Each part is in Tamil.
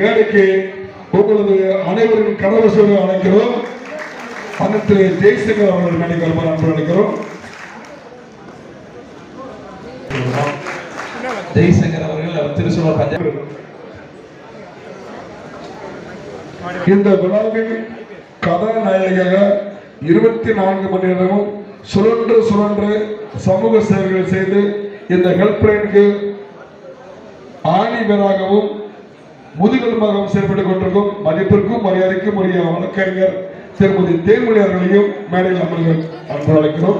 மேடைக்கு உங்களது அனைவரின் கனவசோடு அழைக்கிறோம். அனைத்து ஜெய்சங்கர் அவர்கள் மேடைக்கு வருமாறு அன்பு அழைக்கிறோம். ஜெய்சங்கர் அவர்கள் திருச்சூர் இந்த விழாவில் கதாநாயகியாக இருபத்தி நான்கு மணி நேரமும் சுழன்று சுழன்று சமூக சேவைகள் செய்து இந்த ஹெல்ப்லைனுக்கு ஆணிவராகவும் முதுகெலும்பாகவும் செயல்பட்டுக் கொண்டிருக்கும் மதிப்பிற்கும் மரியாதைக்கும் உரிய வழக்கறிஞர் திருமதி தேன்மொழி அவர்களையும் மேடையில் அமர்வு அன்பு அழைக்கிறோம்.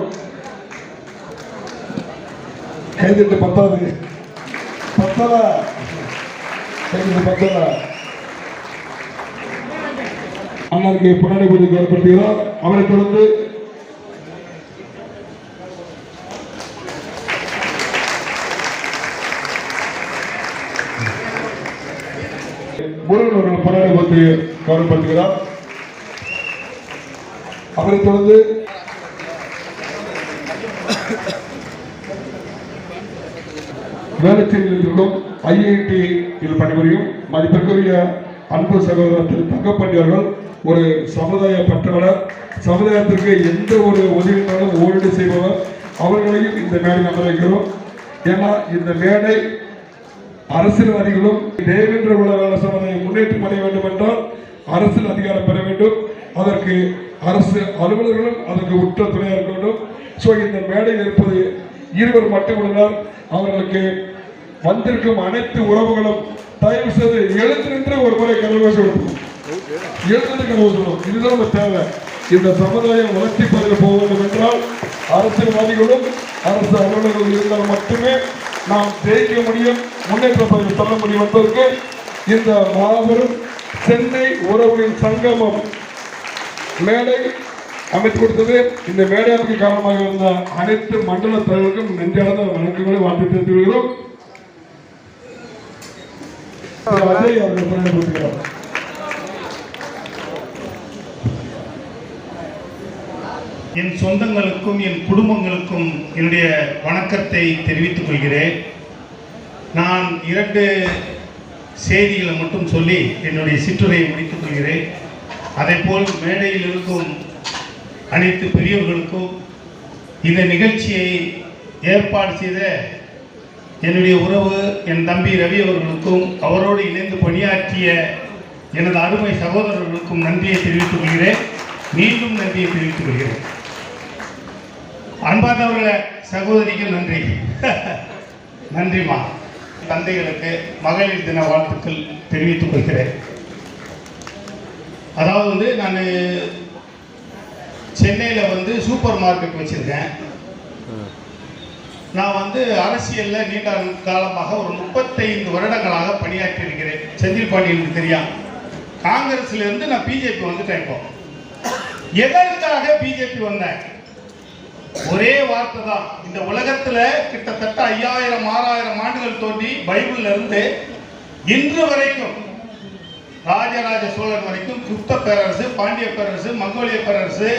கைதிட்டு பத்தாவது. பத்தலா. கைதிட்டு பத்தலா. அண்ணனுக்கு பின்னணி பூஜை ஏற்படுத்துகிறோம் அவரை தொடர்ந்து முருகன் அவர்கள் பின்னணி பூஜை கௌரவப்படுத்துகிறார் அவரை தொடர்ந்து வேளச்சேரியில் இருக்கும் ஐஐடியில் பணிபுரியும் மதிப்பிற்குரிய அன்பு சகோதரர் திரு தங்கப்பண்டி அவர்கள் ஒரு சமுதாய பற்றவர் சமுதாயத்திற்கு எந்த ஒரு உதவினாலும் ஓடு செய்பவர். அவர்களையும் இந்த மேடையில் அமர ஏன்னா இந்த மேடை அரசியல்வாதிகளும் தேவேந்திர குல சமுதாயம் முன்னேற்றம் அடைய வேண்டும் என்றால் அரசியல் அதிகாரம் பெற வேண்டும். அதற்கு அரசு அலுவலர்களும் அதற்கு உற்ற துணையாக இருக்க வேண்டும். ஸோ இந்த மேடையில் இருப்பது இருவர் மட்டுமல்லால் அவர்களுக்கு வந்திருக்கும் அனைத்து உறவுகளும் தயவு செய்து எழுந்து நின்று ஒரு முறை கனவு சொல்லணும் எழுந்து கனவு சொல்லணும் இதுதான் நம்ம தேவை. இந்த சமுதாயம் வளர்ச்சி பதில் போக வேண்டும் என்றால் அரசியல்வாதிகளும் அரசு அலுவலர்கள் இருந்தால் மட்டுமே நாம் ஜெயிக்க முடியும் முன்னேற்ற பதில் சொல்ல முடியும் என்பதற்கு இந்த மாபெரும் சென்னை உறவுகளின் சங்கமம் மேடை அமைத்து கொடுத்தது. இந்த மேடையாவுக்கு காரணமாக இருந்த அனைத்து மண்டல தலைவர்களுக்கும் நெஞ்சார்ந்த வணக்கங்களை வாழ்த்து தெரிவித்துக் கொள்கிறோம். அவர்கள் பயன்படுத்துகிறார் என் சொந்தங்களுக்கும் என் குடும்பங்களுக்கும் என்னுடைய வணக்கத்தை தெரிவித்துக் கொள்கிறேன். நான் இரண்டு செய்திகளை மட்டும் சொல்லி என்னுடைய சிற்றுரையை முடித்துக் கொள்கிறேன். அதேபோல் மேடையில் இருக்கும் அனைத்து பெரியவர்களுக்கும் இந்த நிகழ்ச்சியை ஏற்பாடு செய்த என்னுடைய உறவு என் தம்பி ரவி அவர்களுக்கும் அவரோடு இணைந்து பணியாற்றிய எனது அருமை சகோதரர்களுக்கும் நன்றியை தெரிவித்துக் கொள்கிறேன். மீண்டும் நன்றியை தெரிவித்துக் கொள்கிறேன். அன்பார்ந்தவர்களே சகோதரிக்கு நன்றி. நன்றிம்மா. தந்தைகளுக்கு மகளிர் தின வாழ்த்துக்கள் தெரிவித்துக் கொள்கிறேன். அதாவது வந்து நான் சென்னையில் வந்து சூப்பர் மார்க்கெட் வச்சுருக்கேன். நான் வந்து அரசியலில் நீண்ட காலமாக ஒரு முப்பத்தைந்து வருடங்களாக பணியாற்றி இருக்கிறேன். செந்தில் பாண்டியனுக்கு தெரியும் காங்கிரஸ்லேருந்து நான் பிஜேபி வந்துட்டேன் இப்போ. எதற்காக பிஜேபி வந்தேன்? ஒரே வார்த்தை தான். இந்த உலகத்துல கிட்டத்தட்ட ஐயாயிரம் ஆறாயிரம் ஆண்டுகள் தோண்டி பைபிள்ல இருந்து இன்று வரைக்கும் ராஜராஜ சோழன் வரைக்கும் குப்த பேரரசு பாண்டிய பேரரசு மங்கோலிய பேரரசு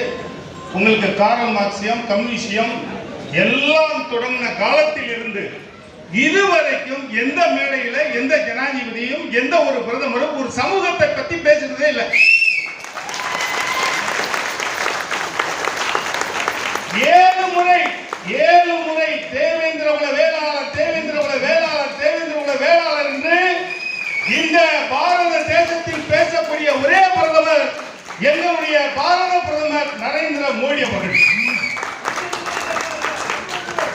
உங்களுக்கு காரல் மார்க்சியம் கம்யூனிசியம் எல்லாம் தொடங்கின காலத்தில் இருந்து இதுவரைக்கும் எந்த மேடையில எந்த ஜனாதிபதியும் எந்த ஒரு பிரதமரும் ஒரு சமூகத்தை பத்தி பேசுறதே இல்லை ஏழு முறை ஏழு முறை தேவேந்திர குல வேளாளர் தேவேந்திர குல வேளாளர் தேவேந்திர குல வேளாளர் என்று இந்த பாரத தேசத்தில் பேசக்கூடிய ஒரே பிரதமர் எங்களுடைய பாரத பிரதமர் நரேந்திர மோடி அவர்கள்.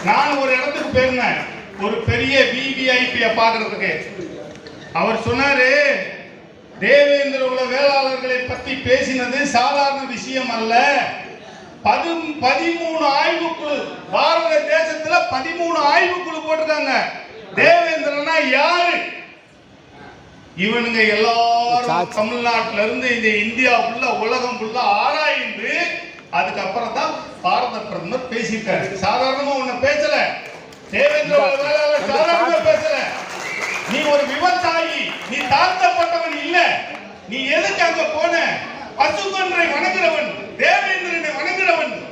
நான் ஒரு இடத்துக்கு போயிருந்தேன். ஒரு பெரிய விவிஐபிய பார்க்கறதுக்கு. அவர் சொன்னாரு தேவேந்திர உள்ள வேளாளர்களை பத்தி பேசினது சாதாரண விஷயம் அல்ல. பதும் பதிமூணு ஆய்வுக்குழு பாரத தேசத்துல பதிமூணு ஆய்வுக்குழு போட்டிருக்காங்க. தேவேந்திரனா யாரு? இவனுங்க எல்லாரும் தமிழ்நாட்டுல இருந்து இந்த இந்தியா உள்ள உலகம் உள்ள ஆராய்ந்து அதுக்கப்புறம் தான் பாரத பிரதமர் பேசியிருக்காரு. சாதாரணமா உன்னை பேசல. தேவேந்திர சாதாரணமா பேசல. நீ ஒரு விவசாயி. நீ தாழ்த்தப்பட்டவன் இல்ல. நீ எதுக்கு அங்க போன? பசுகொன்றை வணங்குறவன் தேவேந்திரனை வணங்குறவன்.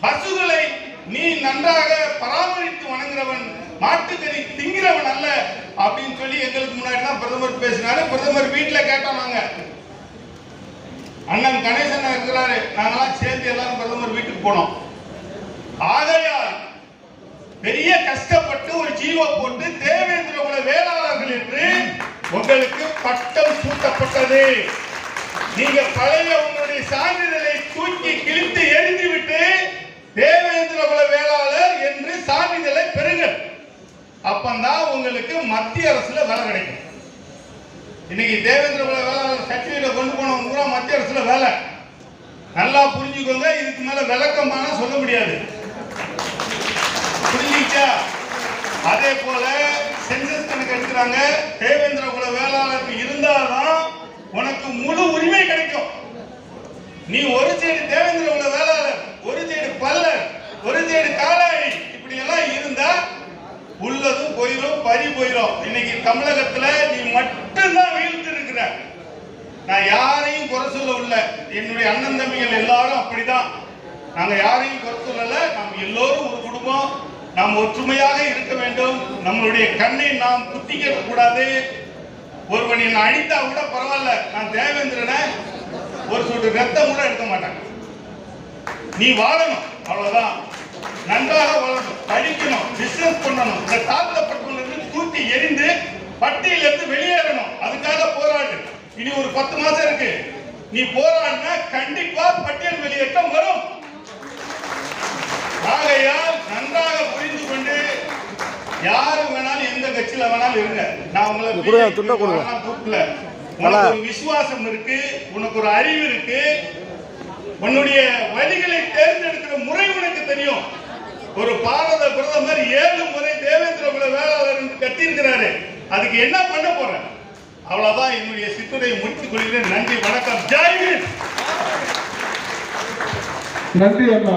பசுகளை நீ நன்றாக பராமரித்து வணங்குறவன். மாட்டுக்கறி திங்கிறவன் அல்ல. அப்படின்னு சொல்லி எங்களுக்கு முன்னாடி தான் பிரதமர் பேசினாரு. பிரதமர் வீட்டில் கேட்டோம் நாங்க அண்ணன் கணேசன் இருக்கிறாரு. நாங்களாம் சேர்ந்து எல்லாரும் பிரதமர் வீட்டுக்கு போனோம். ஆகையால் பெரிய கஷ்டப்பட்டு ஒரு ஜீவோ போட்டு தேவேந்திர குல வேளாளர்கள் என்று உங்களுக்கு பட்டம் சூட்டப்பட்டது. நீங்க பழைய உங்களுடைய சான்றிதழை தூக்கி கிழித்து எரி அப்பந்தான் உங்களுக்கு மத்திய அரசுல வேலை கிடைக்கும். இன்னைக்கு தேவேந்திர குல வேளாளர் சர்டிபிகேட் கொண்டு போனவங்க பூரா மத்திய அரசுல வேலை. நல்லா புரிஞ்சுக்கோங்க இதுக்கு மேல விளக்கமான சொல்ல முடியாது. புரிஞ்சுச்சா அதே போல சென்சஸ் கணக்கு எடுக்கிறாங்க. தேவேந்திர குல வேளாளருக்கு இருந்தாதான் உனக்கு முழு உரிமை கிடைக்கும். நீ ஒரு சைடு தேவேந்திர குல வேளாளர் ஒரு சைடு பல்லர் ஒரு சைடு காலாளி இப்படி எல்லாம் இருந்தா உள்ளதும் போயிரும் பறி போயிரும். இன்னைக்கு தமிழகத்துல நீ மட்டும்தான் வீழ்ந்து இருக்கிற நான் யாரையும் குறை சொல்ல உள்ள என்னுடைய அண்ணன் தம்பிகள் எல்லாரும் அப்படிதான். நாங்க யாரையும் குறை சொல்லல. நாம் எல்லோரும் ஒரு குடும்பம். நாம் ஒற்றுமையாக இருக்க வேண்டும். நம்மளுடைய கண்ணை நாம் குத்திக்க கூடாது. ஒருவன் என்னை அடித்தா கூட பரவாயில்ல. நான் தேவேந்திரனை ஒரு சொட்டு ரத்தம் கூட எடுக்க மாட்டேன். நீ வாழணும். அவ்வளவுதான். நன்றாக வாழணும். படிக்கணும். பிசினஸ் பண்ணணும். இந்த தாழ்த்தப்பட்டவங்களுக்கு தூக்கி எரிந்து பட்டியல இருந்து வெளியேறணும். அதுக்காக போராடு. இனி ஒரு பத்து மாசம் இருக்கு. நீ போராடினா கண்டிப்பா பட்டியல் வெளியேற்றம் வரும். ஆகையால் நன்றாக புரிந்து கொண்டு யாரு வேணாலும் எந்த கட்சியில வேணாலும் இருங்க. நான் உங்களை துண்டை உனக்கு ஒரு விசுவாசம் இருக்கு. உனக்கு ஒரு அறிவு இருக்கு. உன்னுடைய வழிகளை தேர்ந்தெடுக்கிற முறை உனக்கு தெரியும். ஒரு பாரத பிரதமர் ஏழு முறை தேவேந்திர குல வேளாளர் கட்டியிருக்கிறாரு அதுக்கு என்ன பண்ண போற? அவ்வளவுதான் என்னுடைய சித்துரையை முடித்துக் கொள்கிறேன். நன்றி வணக்கம். ஜெய்ஹிந்த் நன்றி அண்ணா.